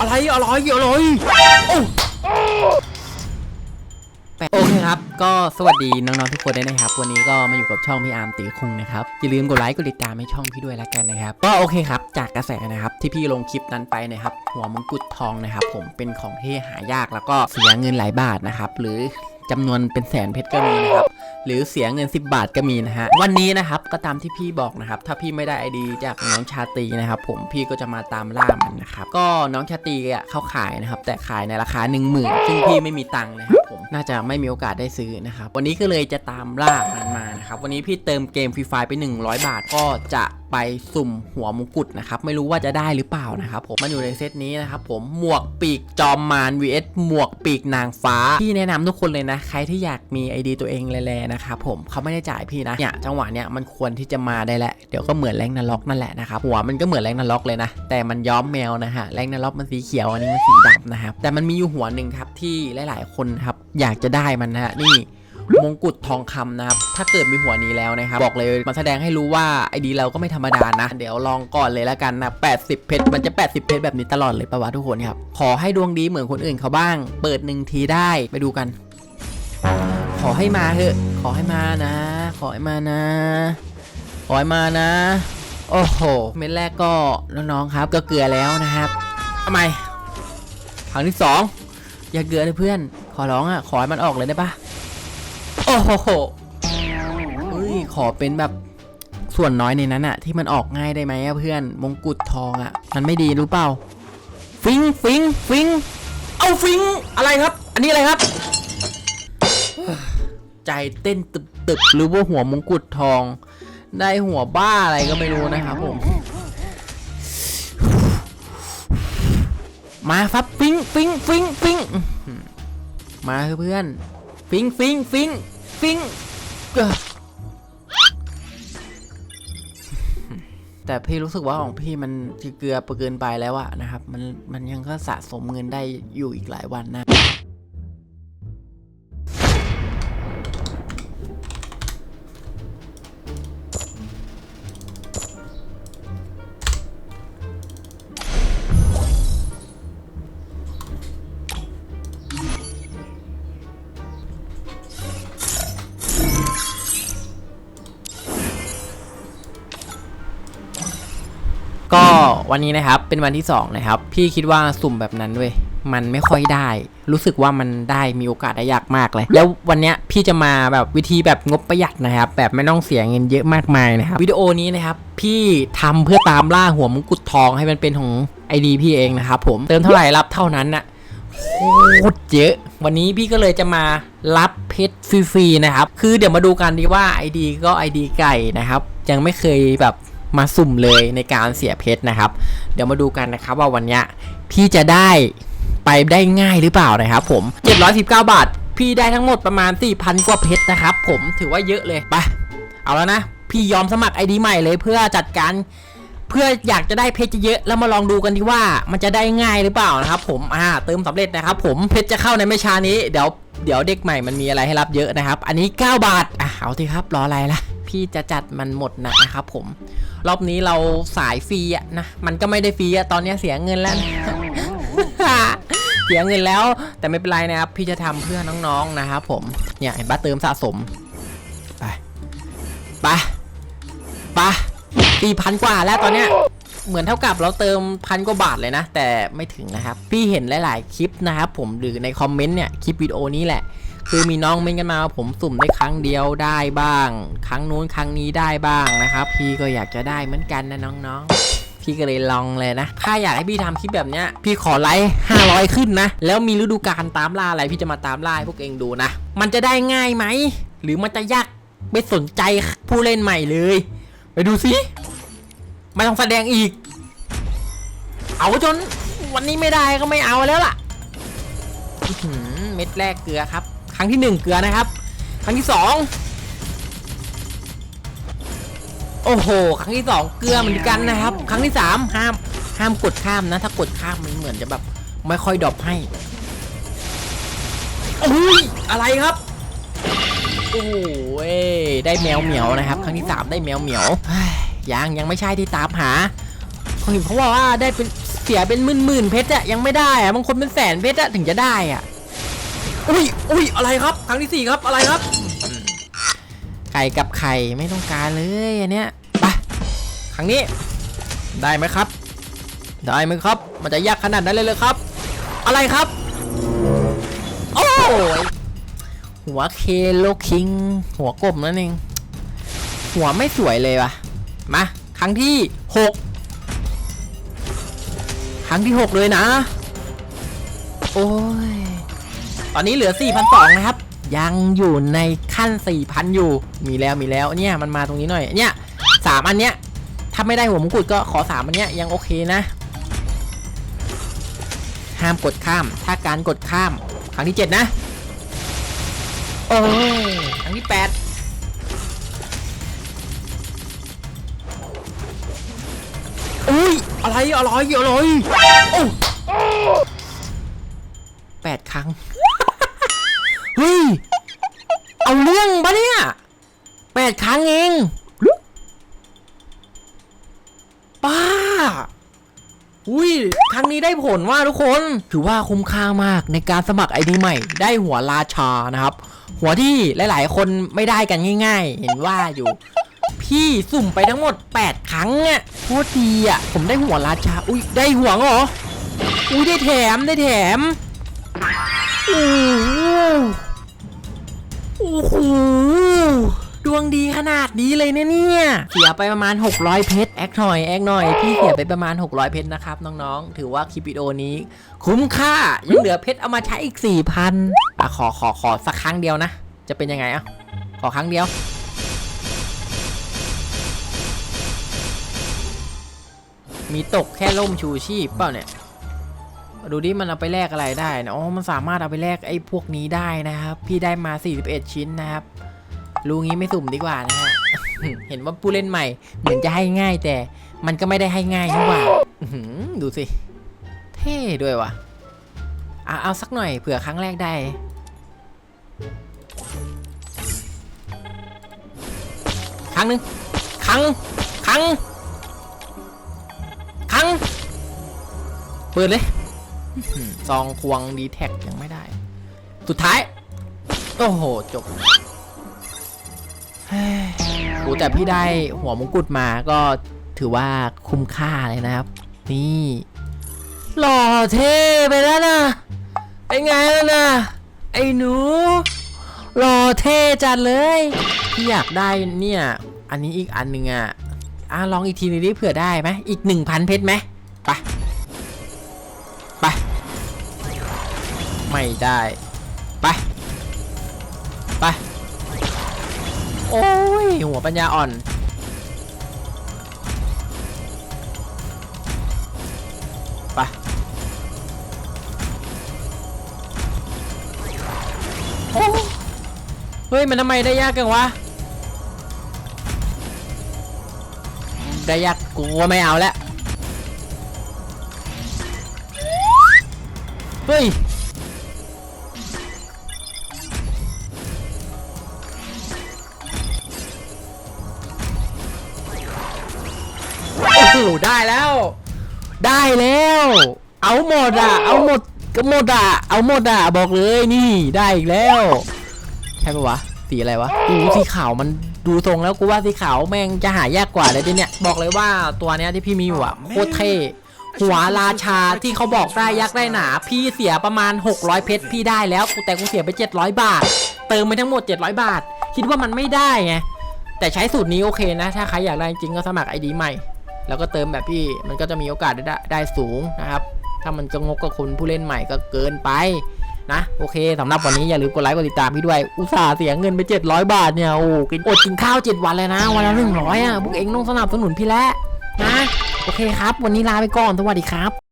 อะไรอะไรอะไรโอ้โอเคครับ ก็สวัสดีน้องๆทุกคนด้วยนะครับ วันนี้ก็มาอยู่กับช่องพี่อาร์มตีคุงนะครับ อย่าลืมกดไลค์กดติดตามให้ช่องพี่ด้วยละกันนะครับ ก็โอเคครับ จากกระแสนะครับที่พี่ลงคลิปนั้นไปนะครับ หัวมงกุฎทองนะครับ ผมเป็นของที่หายากแล้วก็เสียเงินหลายบาทนะครับ หรือจำนวนเป็นแสนเพชรก็มีนะครับ หรือเสียเงิน 10 บาทก็มีนะฮะ วันนี้นะครับก็ตามที่พี่บอกนะครับ ถ้าพี่ไม่ได้ไอดีจากน้องชาตรีนะครับผมพี่ก็จะมาตามล่ามันนะครับ ก็น้องชาตรีอะเขาขายนะครับ แต่ขายในราคา 1 0,000ซึ่งพี่ไม่มีตังค์นะครับผมน่าจะไม่มีโอกาสได้ซื้อนะครับ วันนี้ก็เลยจะตามล่ามันมานะครับ วันนี้พี่เติมเกมฟรีไฟไป 100 บาทก็จะ ไปสุ่มหัวมงกุฎนะครับไม่รู้ว่าจะได้หรือเปล่านะครับผมมันอยู่ในเซตนี้นะครับผมหมวกปีกจอมมาร vs หมวกปีกนางฟ้าพี่แนะนำทุกคนเลยนะ ใครที่อยากมี ID ตัวเองแลๆนะครับผมเขาไม่ได้จ่ายพี่นะเนี่ยจังหวะเนี้ยมันควรที่จะมาได้แหละเดี๋ยวก็เหมือนแรงนาล็อกนั่นแหละนะครับหัวมันก็เหมือนแรงนาล็อกเลยนะ แต่มันย้อมแมวนะฮะแรงนาล็อกมันสีเขียวอันนี้มันสีดำนะครับแต่มันมีอยู่หัวหนึ่งครับที่หลาย ๆ คนครับอยากจะได้มันนะฮะนี่ มงกุฎทองคำนะครับ ถ้าเกิดมีหัวนี้แล้วนะครับ บอกเลยมันแสดงให้รู้ว่าไอดีเราก็ไม่ธรรมดานะ เดี๋ยวลองก่อนเลยแล้วกันนะ 80 เพชร มันจะ 80 เพชรแบบนี้ตลอดเลยปะวะทุกคนครับ ขอให้ดวงดีเหมือนคนอื่นเขาบ้าง เปิดหนึ่งทีได้ไปดูกัน ขอให้มาเถอะ ขอให้มานะ ขอให้มานะ ขอให้มานะ โอ้โห เม็ดแรกก็น้องๆครับ ก็เกลือแล้วนะครับทำไมครั้งที่สองอย่าเกลือเลยเพื่อน ขอร้องอะ ขอให้มันออกเลยได้ปะ โอ้โหเฮ้ยขอเป็นแบบส่วนน้อยในนั้นอะที่มันออกง่ายได้ไหมเพื่อนมงกุฎทองอะมันไม่ดีรู้เปล่า ฟิงฟิงฟิงเอาฟิงอะไรครับ อันนี้อะไรครับ ใจเต้นตึบตึบหรือว่าหัวมงกุฎทอง ได้หัวบ้าอะไรก็ไม่รู้นะครับผม มาครับฟิงฟิงฟิงฟิงอื้อหือมาเพื่อน ฟิงฟิงฟิงฟิงแต่พี่รู้สึกว่าของพี่มันเกลือเกินไปแล้วอะนะครับ มันมันยังก็สะสมเงินได้อยู่อีกหลายวันนะ ก็วันนี้นะครับเป็นวันที่สองนะครับพี่คิดว่าสุ่มแบบนั้นเว้ยมันไม่ค่อยได้ รู้สึกว่ามันได้มีโอกาสได้ยากมากเลย แล้ววันเนี้ยพี่จะมาแบบวิธีแบบงบประหยัดนะครับ แบบไม่ต้องเสียเงินเยอะมากมายนะครับวิดีโอนี้นะครับพี่ทำเพื่อตามล่าหัวมงกุฎทองให้มันเป็นของไอดีพี่เองนะครับผมเติมเท่าไหร่รับเท่านั้นน่ะโคตรเยอะวันนี้พี่ก็เลยจะมารับเพชรฟรีๆนะครับ คือเดี๋ยวมาดูกันดีว่า ID ก็ ID ไก่นะครับ ยังไม่เคยแบบ มาสุ่มเลยในการเสียเพชรนะครับ เดี๋ยวมาดูกันนะครับว่าวันนี้พี่จะได้ไปได้ง่ายหรือเปล่านะครับผม 719 บาท พี่ได้ทั้งหมดประมาณ 4,000 กว่าเพชรนะครับผมถือว่าเยอะเลยไปเอาแล้วนะ พี่ยอมสมัคร ID ใหม่เลยเพื่อจัดการเพื่ออยากจะได้เพชรเยอะแล้วมาลองดูกันดีว่ามันจะได้ง่ายหรือเปล่านะครับผมอ่าเติมสำเร็จนะครับผมเพชรจะเข้าในไม่ช้านี้เดี๋ยวเดี๋ยวเด็กใหม่มันมีอะไรให้รับเยอะนะครับ อันนี้ 9 บาทอะเอาทีครับรออะไรล่ะ พี่จะจัดมันหมดนะนะครับผม รอบนี้เราสายฟรีอะนะ มันก็ไม่ได้ฟรีอะตอนนี้เสียเงินแล้ว เสียเงินแล้ว แต่ไม่เป็นไรนะครับ พี่จะทำเพื่อน้องๆนะครับผม เนี่ยเห็นปะเติมสะสม ไป ไป ไปสี่พันกว่าแล้วตอนเนี้ยเหมือนเท่ากับเราเติมพันกว่าบาทเลยนะ แต่ไม่ถึงนะครับ พี่เห็นหลาย ๆ คลิปนะครับผมหรือในคอมเมนต์เนี่ยคลิปวิดีโอนี้แหละ คือมีน้องเม้นกันมาว่าผมสุ่มได้ครั้งเดียวได้บ้าง ครั้งนู้นครั้งนี้ได้บ้างนะครับ พี่ก็อยากจะได้เหมือนกันนะน้องๆพี่ก็เลยลองเลยนะ ถ้าอยากให้พี่ทำคลิปแบบเนี้ย พี่ขอไลค์500 ขึ้นนะ แล้วมีฤดูกาลตามล่าอะไร พี่จะมาตามล่าให้พวกเองดูนะ มันจะได้ง่ายไหม หรือมันจะยากไม่สนใจผู้เล่นใหม่เลย ไปดูสิไม่ต้องแสดงอีก เอาจนวันนี้ไม่ได้ก็ไม่เอาแล้วล่ะเม็ดแรกเกลือครับ รั้งที่หนึ่งเกลือนะครับ ครั้งที่สองโอ้โห ครั้งที่สองเกลือเหมือนกันนะครับ ครั้งที่สามห้ามห้ามกดข้ามนะ ถ้ากดข้ามมันเหมือนจะแบบไม่ค่อยดรอปให้โอ้ยอะไรครับโอ้เว้ยได้แมวเหมียวนะครับ ครั้งที่สามได้แมวเหมียวยังยังไม่ใช่ที่ตามหาเขาเห็นเขาบอกว่าได้เป็นเสียเป็นหมื่นหมื่นๆเพชรอะยังไม่ได้อะบางคนเป็นแสนเพชรอะถึงจะได้อะ อุ้ยอุ้ยอะไรครับ ครั้งที่สี่ครับอะไรครับไข่กับไข่ไม่ต้องการเลยอันเนี้ยไปครั้งนี้ได้ไหมครับ ได้ไหมครับ มันจะยากขนาดนั้นเลยเลยครับ อะไรครับ โอ้ยหัวเคโลคิง หัวกบนั่นเองหัวไม่สวยเลยว่ะมาครั้งที่หกครั้งที่หกเลยนะ โอ้ย ตอนนี้เหลือ 4,200นะครับ ยังอยู่ในขั้น 4,000 อยู่ มีแล้วมีแล้วเนี่ยมันมาตรงนี้หน่อย เนี่ยสามอันเนี้ย ถ้าไม่ได้หัวมงกุฎก็ขอสามอันเนี้ยยังโอเคนะ ห้ามกดข้าม ถ้าการกดข้าม ครั้งที่ 7 นะ โอ้ยครั้งที่ 8อุ้ยอะไรอะไรอะไรโอ้แปดครั้ง ฮ้ย เอาเรื่องปะเนี่ยแปดครั้งเองป้า อุ้ย ครั้งนี้ได้ผลว่าทุกคน ถือว่าคุ้มค่ามากในการสมัครไอดีใหม่ ได้หัวราชานะครับ หัวที่หลาย ๆ คนไม่ได้กันง่าย ๆ เห็นว่าอยู่ พี่สุ่มไปทั้งหมด 8 ครั้งเนี่ยโคตรดีอะผมได้หัวราชา อุ้ย ได้หัวเหรอ อุ้ย ได้แถม ได้แถมโอ้ อ้โหดวงดีขนาดนี้เลยเนี่ยเนี่ย เสียไปประมาณ 600 เพชรแอคหน่อยแอคหน่อย พี่เสียไปประมาณ 600 เพชรนะครับน้องๆ ถือว่าคลิปวิดีโอนี้ คุ้มค่า ยังเหลือเพชรเอามาใช้อีก 4,000อะขอขอขอสักครั้งเดียวนะ จะเป็นยังไงอะขอครั้งเดียว มีตกแค่ล่มชูชีพเปล่าเนี่ย ดูดิมันเอาไปแลกอะไรได้นะอ๋อมันสามารถเอาไปแลกไอ้พวกนี้ได้นะครับ พี่ได้มา 41 ชิ้นนะครับ รู้งี้ไม่สุ่มดีกว่านะฮะ เห็นว่าผู้เล่นใหม่ เหมือนจะให้ง่ายแต่ มันก็ไม่ได้ให้ง่ายนี่หว่าดูสิ เท่ด้วยว่ะอะเอาสักหน่อยเผื่อครั้งแรกได้ ครั้งหนึ่งครั้งครั้งครั้งเปิดเลย ซองควงดีแท็กยังไม่ได้ สุดท้าย โอ้โห จบโอ้แต่พี่ได้หัวมงกุฎมาก็ถือว่าคุ้มค่าเลยนะครับ นี่หล่อเท่ไปแล้วนะเป็นไงแล้วนะไอ้หนูหล่อเท่จัดเลยพี่อยากได้เนี่ย อันนี้อีกอันหนึ่งอะอะลองอีกทีนึงดิเผื่อได้ไหมอีกหนึ่งพันเพชรไหมไป ไม่ได้ ไป ไป โอ้ย หัวปัญญาอ่อน ไป โอ้เฮ้ย มันทำไมได้ยากกังวะ ได้ยากกูว่าไม่เอาแล้ว เฮ้ย อ้โหได้แล้ว ได้แล้ว เอาหมดอะ เอาหมดก็หมดอะ เอาหมดอะ บอกเลยนี่ได้อีกแล้ว ใช่ปะวะ สีอะไรวะอูสีขาวมันดูทรงแล้วกูว่าสีขาวแม่งจะหายากกว่าเลยดิเนี่ย บอกเลยว่าตัวเนี้ยที่พี่มีอยู่อะโคตรเท่หัวราชาที่เขาบอกได้ยักษ์ได้หนา พี่เสียประมาณ 600 เพชรพี่ได้แล้วแต่กูเสียไป 700 บาท เติมไปทั้งหมด 700 บาท คิดว่ามันไม่ได้ไงแต่ใช้สูตรนี้โอเคนะ ถ้าใครอยากได้จริงก็สมัครไอดีใหม่ แล้วก็เติมแบบพี่มันก็จะมีโอกาสได้ได้สูงนะครับ ถ้ามันจะงกกับคนผู้เล่นใหม่ก็เกินไปนะโอเคสำหรับวันนี้อย่าลืมกดไลค์กดติดตามพี่ด้วย อุตส่าห์เสียเงินไป 700 บาทเนี่ย โอ้กินอดกินข้าว 7 วันเลยนะ วันละ100อะพวกเองต้องสนับสนุนพี่แล้วนะ โอเคครับ วันนี้ลาไปก่อน สวัสดีครับ